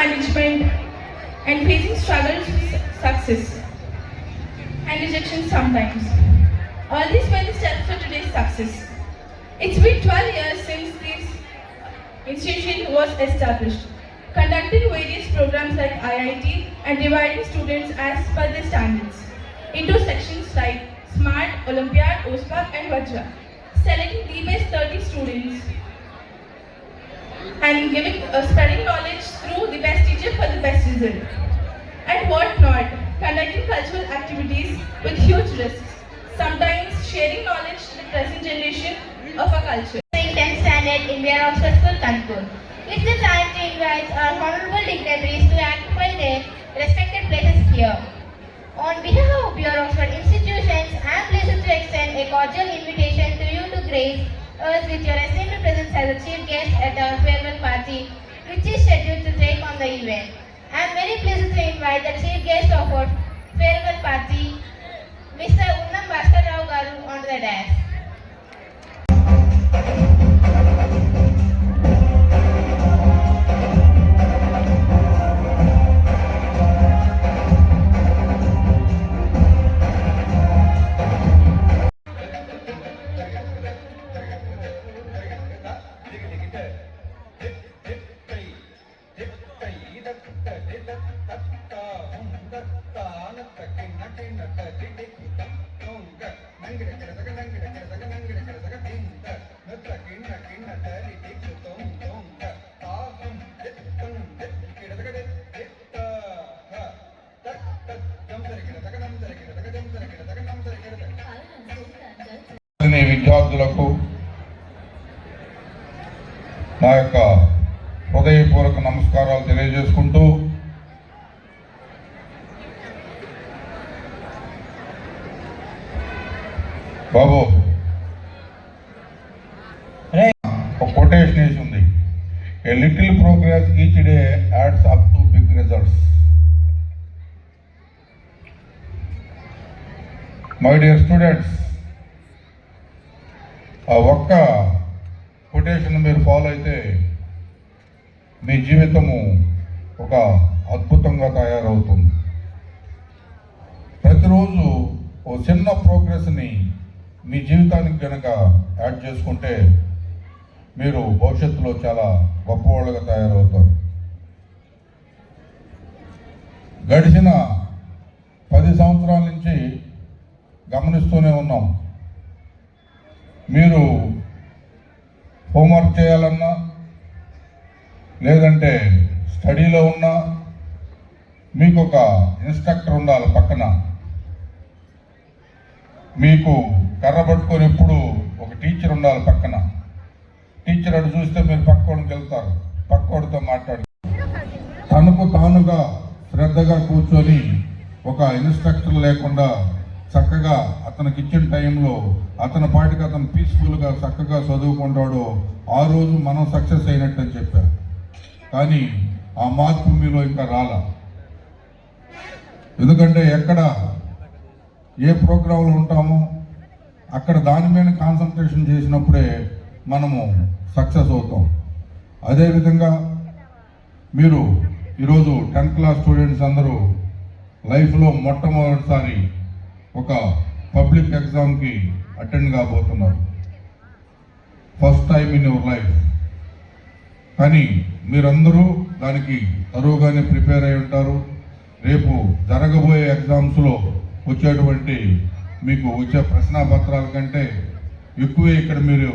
management, and facing struggles success and rejection sometimes. All these were the steps for today's success. It's been 12 years since this institution was established, conducting various programs like IIT and dividing students as per their standards into sections like Smart, Olympiad, OSPAC and Vajra, selecting the best 30 students and giving uh, spreading knowledge through the best teacher for the best result. And what not, conducting cultural activities with huge risks, sometimes sharing knowledge to the present generation of our culture. in 10th standard in Bear Officer School, Kanpur. It's the time to invite our honorable dignitaries to occupy their respected places here. On behalf of Bureau of institutions, I am pleased to extend a cordial invitation to you to grace us with your esteemed presence as a chief guest at our farewell party, which is scheduled to take on the event. I am very pleased to invite the chief guest of our farewell party, Mr. Unnam Bhaskar Rao Garu, onto the dais. విద్యార్థిని విద్యార్థులకు నా యొక్క హృదయపూర్వక నమస్కారాలు తెలియజేసుకుంటూ బాబు ఒక quotation వేసి ఉంది a little progress each day adds up to big results my dear students ఆ ఒక్క కొటేషన్ మీరు ఫాలో అయితే మీ జీవితము ఒక అద్భుతంగా తయారవుతుంది. ప్రతిరోజు ఓ చిన్న ప్రోగ్రెస్ని మీ జీవితానికి కనుక యాడ్ చేసుకుంటే మీరు భవిష్యత్తులో చాలా గొప్పవాళ్ళుగా తయారవుతారు. గడిచిన పది సంవత్సరాల నుంచి గమనిస్తూనే ఉన్నాం. మీరు హోంవర్క్ చేయాలన్నా లేదంటే స్టడీలో ఉన్నా మీకు ఒక ఇన్స్ట్రక్టర్ ఉండాలి పక్కన. మీకు కర్ర పట్టుకొని ఎప్పుడు ఒక టీచర్ ఉండాలి పక్కన. టీచర్ అటు చూస్తే మీరు పక్కోడికి వెళ్తారు. పక్కోడితో మాట్లాడు. తనకు తానుగా శ్రద్ధగా కూర్చొని ఒక ఇన్స్ట్రక్టర్ లేకుండా చక్కగా అతనికి ఇచ్చిన టైంలో అతని పాటికి అతను పీస్ఫుల్గా చక్కగా చదువుకుంటాడో ఆ రోజు మనం సక్సెస్ అయినట్టు అని చెప్పారు. కానీ ఆ మార్పు మీలో ఇంకా రాల. ఎందుకంటే ఎక్కడ ఏ ప్రోగ్రాంలో ఉంటామో అక్కడ దాని మీద కాన్సన్ట్రేషన్ చేసినప్పుడే మనము సక్సెస్ అవుతాం. అదేవిధంగా మీరు ఈరోజు టెన్త్ క్లాస్ స్టూడెంట్స్ అందరూ లైఫ్లో మొట్టమొదటిసారి ఒక పబ్లిక్ ఎగ్జామ్కి అటెండ్ కాబోతున్నారు. First time in your life కానీ మీరందరూ దానికి తరువుగానే ప్రిపేర్ అయి ఉంటారు. రేపు జరగబోయే ఎగ్జామ్స్లో వచ్చేటువంటి మీకు వచ్చే ప్రశ్నాపత్రాల కంటే ఎక్కువే ఇక్కడ మీరు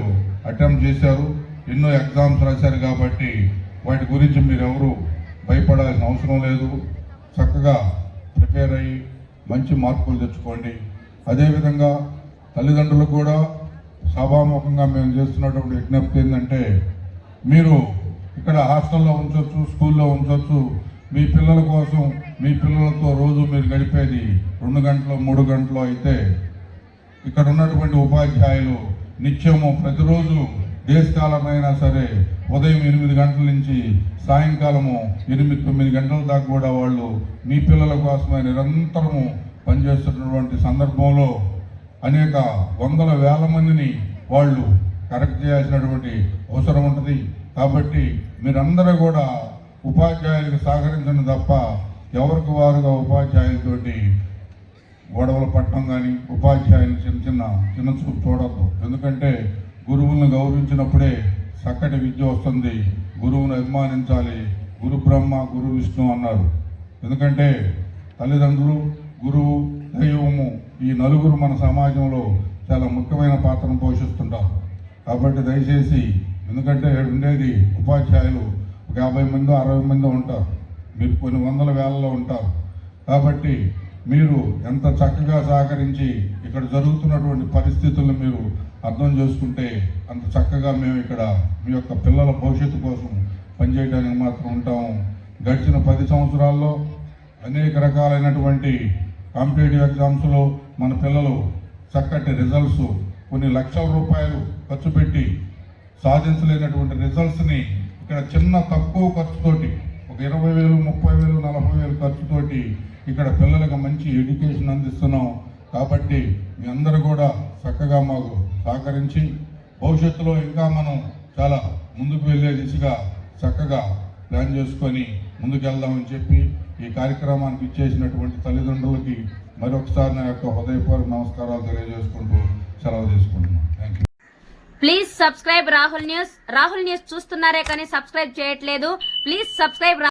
అటెంప్ట్ చేశారు. ఎన్నో ఎగ్జామ్స్ రాశారు కాబట్టి వాటి గురించి మీరెవరు భయపడాల్సిన అవసరం లేదు. చక్కగా ప్రిపేర్ అయ్యి మంచి మార్పులు తెచ్చుకోండి. అదేవిధంగా తల్లిదండ్రులు కూడా సభాముఖంగా మేము చేస్తున్నటువంటి విజ్ఞప్తి ఏంటంటే మీరు ఇక్కడ హాస్టల్లో ఉంచవచ్చు స్కూల్లో ఉంచవచ్చు మీ పిల్లల కోసం మీ పిల్లలతో రోజు మీరు గడిపేది రెండు గంటలు మూడు గంటలు అయితే ఇక్కడ ఉన్నటువంటి ఉపాధ్యాయులు నిత్యము ప్రతిరోజు దేశకాలమైనా సరే ఉదయం ఎనిమిది గంటల నుంచి సాయంకాలము ఎనిమిది తొమ్మిది గంటల దాకా కూడా వాళ్ళు మీ పిల్లల కోసమే నిరంతరము పనిచేస్తున్నటువంటి సందర్భంలో అనేక వందల వేల మందిని వాళ్ళు కరెక్ట్ చేయాల్సినటువంటి అవసరం ఉంటుంది. కాబట్టి మీరందరూ కూడా ఉపాధ్యాయులకు సహకరించడం తప్ప ఎవరికి వారుగా ఉపాధ్యాయులతోటి గొడవలు పట్టడం కానీ ఉపాధ్యాయులు చిన్న చిన్న చిన్న చూపు చూడద్దు. ఎందుకంటే గురువులను గౌరవించినప్పుడే చక్కటి విద్య వస్తుంది. గురువును అభిమానించాలి. గురు బ్రహ్మ గురు విష్ణు అన్నారు. ఎందుకంటే తల్లిదండ్రులు గురువు దైవము ఈ నలుగురు మన సమాజంలో చాలా ముఖ్యమైన పాత్రను పోషిస్తుంటారు. కాబట్టి దయచేసి ఎందుకంటే ఉండేది ఉపాధ్యాయులు ఒక యాభై మంది అరవై మంది ఉంటారు. మీరు కొన్ని వందల వేలలో ఉంటారు. కాబట్టి మీరు ఎంత చక్కగా సహకరించి ఇక్కడ జరుగుతున్నటువంటి పరిస్థితులను మీరు అర్థం చేసుకుంటే అంత చక్కగా మేము ఇక్కడ మీ యొక్క పిల్లల భవిష్యత్తు కోసం పనిచేయడానికి మాత్రం ఉంటాము గడిచిన పది సంవత్సరాల్లో అనేక రకాలైనటువంటి కాంపిటేటివ్ ఎగ్జామ్స్లో మన పిల్లలు చక్కటి రిజల్ట్స్ కొన్ని లక్షల రూపాయలు ఖర్చు పెట్టి సాధించలేనటువంటి రిజల్ట్స్ని ఇక్కడ చిన్న తక్కువ ఖర్చుతోటి ఒక ఇరవై వేలు ముప్పై వేలు నలభై వేలు ఖర్చుతోటి ఇక్కడ పిల్లలకు మంచి ఎడ్యుకేషన్ అందిస్తున్నాం. కాబట్టి మీ అందరూ కూడా చక్కగా మాకు సహకరించి భవిష్యత్తులో ఇంకా మనం చాలా ముందుకు వెళ్ళే దిశగా చక్కగా ప్లాన్ చేసుకొని ముందుకెళ్దామని చెప్పి ఈ కార్యక్రమానికి ఇచ్చేసినటువంటి తల్లిదండ్రులకి మరొకసారి నా యొక్క హృదయపూర్వక నమస్కారాలు తెలియజేసుకుంటూ సెలవు తీసుకుంటున్నాను thank you please subscribe Rahul News Rahul News చూస్తున్నారే కానీ సబ్స్క్రైబ్ చేయట్లేదు. Please subscribe